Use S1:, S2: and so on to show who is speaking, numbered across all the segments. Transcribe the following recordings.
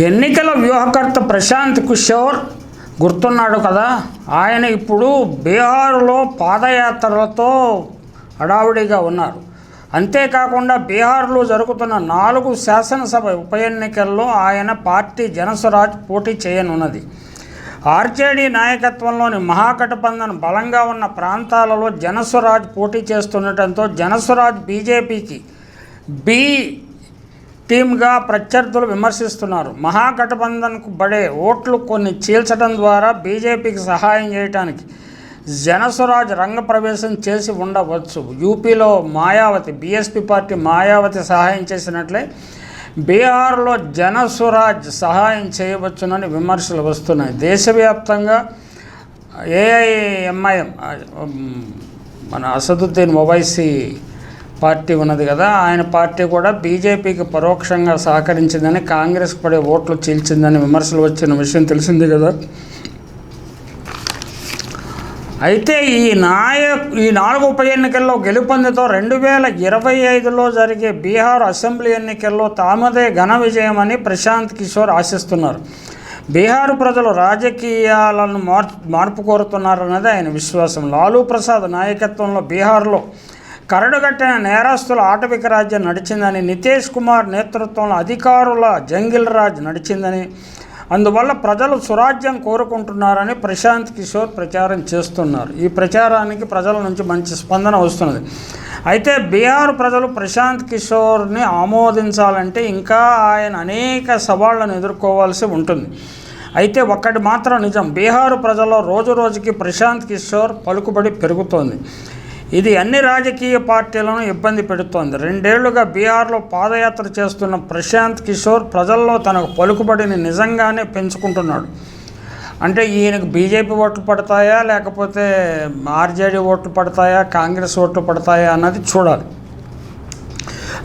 S1: ఎన్నికల వ్యూహకర్త ప్రశాంత్ కిషోర్ గుర్తున్నాడు కదా? ఆయన ఇప్పుడు బీహార్లో పాదయాత్రలతో హడావుడిగా ఉన్నారు. అంతేకాకుండా బీహార్లో జరుగుతున్న నాలుగు శాసనసభ ఉప ఎన్నికల్లో ఆయన పార్టీ జనసురాజ్ పోటీ చేయనున్నది. ఆర్జేడీ నాయకత్వంలోని మహాగఠబంధన్ బలంగా ఉన్న ప్రాంతాలలో జనసురాజ్ పోటీ చేస్తుండటంతో జనసురాజ్ బీజేపీకి బి టీమ్గా ప్రత్యర్థులు విమర్శిస్తున్నారు. మహాగఠబంధన్కు పడే ఓట్లు కొన్ని చీల్చడం ద్వారా బీజేపీకి సహాయం చేయడానికి జనస్వరాజ్ రంగప్రవేశం చేసి ఉండవచ్చు. యూపీలో మాయావతి బీఎస్పీ పార్టీ మాయావతి సహాయం చేసినట్లే బీహార్లో జనస్వరాజ్ సహాయం చేయవచ్చునని విమర్శలు వస్తున్నాయి. దేశవ్యాప్తంగా ఏఐఎంఐఎం మన అసదుద్దీన్ ఓవైసీ పార్టీ ఉన్నది కదా ఆయన పార్టీ కూడా బీజేపీకి పరోక్షంగా సహకరించిందని కాంగ్రెస్ పడే ఓట్లు చీల్చిందని విమర్శలు వచ్చిన విషయం తెలిసింది కదా. అయితే ఈ నాయ ఈ నాలుగు ఉప ఎన్నికల్లో గెలుపొందితో రెండు వేల ఇరవై ఐదులో జరిగే బీహార్ అసెంబ్లీ ఎన్నికల్లో తామదే ఘన విజయమని ప్రశాంత్ కిషోర్ ఆశిస్తున్నారు. బీహార్ ప్రజలు రాజకీయాలను మార్పు మార్పు కోరుతున్నారన్నది ఆయన విశ్వాసం. లాలూ ప్రసాద్ నాయకత్వంలో బీహార్లో కరడుగట్టిన నేరస్తుల ఆటవిక రాజ్యం నడిచిందని నితేష్ కుమార్ నేతృత్వంలో అధికారుల జంగిల్ రాజ్ నడిచిందని అందువల్ల ప్రజలు సురాజ్యం కోరుకుంటున్నారని ప్రశాంత్ కిషోర్ ప్రచారం చేస్తున్నారు. ఈ ప్రచారానికి ప్రజల నుంచి మంచి స్పందన వస్తున్నది. అయితే బీహార్ ప్రజలు ప్రశాంత్ కిషోర్ని ఆమోదించాలంటే ఇంకా ఆయన అనేక సవాళ్ళను ఎదుర్కోవాల్సి ఉంటుంది. అయితే ఒక్కటి మాత్రం నిజం బీహారు ప్రజల్లో రోజు రోజుకి ప్రశాంత్ కిషోర్ పలుకుబడి పెరుగుతోంది. ఇది అన్ని రాజకీయ పార్టీలను ఇబ్బంది పెడుతోంది. రెండేళ్ళుగా బీహార్లో పాదయాత్ర చేస్తున్న ప్రశాంత్ కిషోర్ ప్రజల్లో తనకు పలుకుబడిని నిజంగానే పెంచుకుంటున్నాడు. అంటే ఈయనకు బీజేపీ ఓట్లు పడతాయా లేకపోతే ఆర్జేడీ ఓట్లు పడతాయా కాంగ్రెస్ ఓట్లు పడతాయా అన్నది చూడాలి.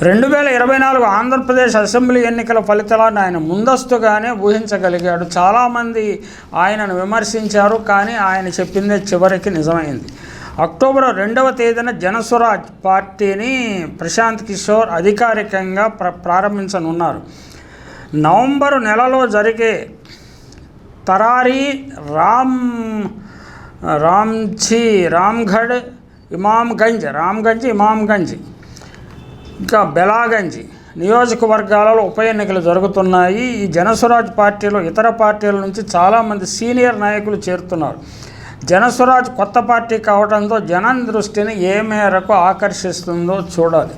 S1: రెండు వేల ఇరవై నాలుగు ఆంధ్రప్రదేశ్ అసెంబ్లీ ఎన్నికల ఫలితాలను ఆయన ముందస్తుగానే ఊహించగలిగాడు. చాలామంది ఆయనను విమర్శించారు కానీ ఆయన చెప్పిందే చివరికి నిజమైంది. అక్టోబర్ రెండవ తేదీన జనస్వరాజ్ పార్టీని ప్రశాంత్ కిషోర్ అధికారికంగా ప్ర ప్రారంభించనున్నారు. నవంబరు నెలలో జరిగే తరారీ రామ్ రామ్జీ రామ్గఢ్ ఇమామ్గంజ్ రామ్గంజ్ ఇమామ్గంజ్ ఇంకా బెలాగంజ్ నియోజకవర్గాలలో ఉప ఎన్నికలు జరుగుతున్నాయి. ఈ జనస్వరాజ్ పార్టీలో ఇతర పార్టీల నుంచి చాలామంది సీనియర్ నాయకులు చేరుతున్నారు. జనస్వరాజ్ కొత్త పార్టీ కావడంతో జనం దృష్టిని ఏ మేరకు ఆకర్షిస్తుందో చూడాలి.